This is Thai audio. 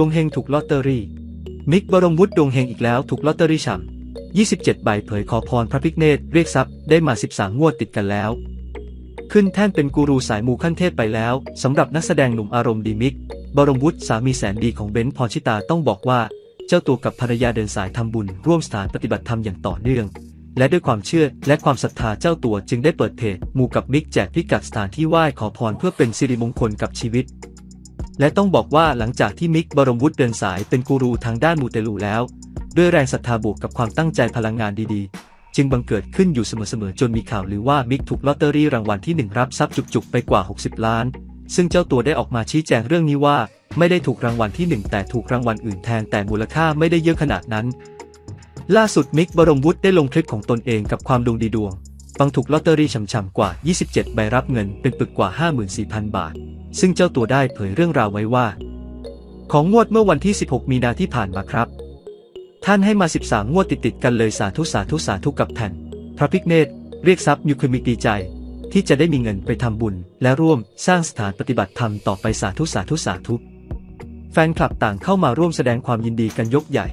ดวงเฮงถูกลอตเตอรี่ มิกบรมวุฒิดวงเฮงอีกแล้วถูกลอตเตอรี่ฉ่ำ27 ใบเผยขอพรพระพิกเนตเรียกทรัพย์ได้มา 13 งวดติดกันแล้ว ขึ้นแท่นเป็นกูรูสายมูขั้นเทพไปแล้วสำหรับนักแสดงหนุ่มอารมณ์ดีมิก บรมวุฒิสามีแสนดีของเบนซ์พรชิตาต้องบอกว่า เจ้าตัวกับภรรยาเดินสายทำบุญ ร่วมสถานปฏิบัติธรรมอย่างต่อเนื่องและด้วยความเชื่อและความศรัทธาเจ้าตัวจึงได้เปิดเพจมูกับมิกแจกพิกัดสถานที่ไหว้ขอพรเพื่อเป็นสิริมงคลกับชีวิต และต้องบอกว่าหลังจากที่มิกบรมวุฒิเดินสายเป็นกูรูทางด้านมูเตลูแล้ว ด้วยแรงศรัทธาบวกกับความตั้งใจพลังงานดีๆ จึงบังเกิดขึ้นอยู่เสมอๆจนมีข่าวหรือว่ามิกถูกลอตเตอรี่รางวัลที่หนึ่งรับทรัพย์จุกๆ ไปกว่า 60 ล้าน ซึ่งเจ้าตัวได้ออกมาชี้แจงเรื่องนี้ว่า ไม่ได้ถูกรางวัลที่หนึ่งแต่ถูกรางวัลอื่นแทนแต่มูลค่าไม่ได้เยอะขนาดนั้น ล่าสุดมิกบรมวุฒิได้ลงคลิปของตนเองกับความดวงดีดวงบังถูกลอตเตอรี่ฉ่ำๆกว่า 27 ใบรับเงินเป็นปึกกว่า 54,000 บาท ซึ่งเจ้าตัวได้เผยเรื่องราวไว้ว่า ของงวดเมื่อวันที่ 16 มีนาที่ผ่านมาครับ ท่านให้มา 13 งวดติดๆกันเลยสาธุสาธุสาธุกับแผ่น พระพิกเนตรเรียกทรัพย์ยูคมิกดีใจ ที่จะได้มีเงินไปทำบุญ และร่วมสร้างสถานปฏิบัติธรรมต่อไปสาธุสาธุสาธุ แฟนคลับต่างเข้ามาร่วมแสดงความยินดีกันยกใหญ่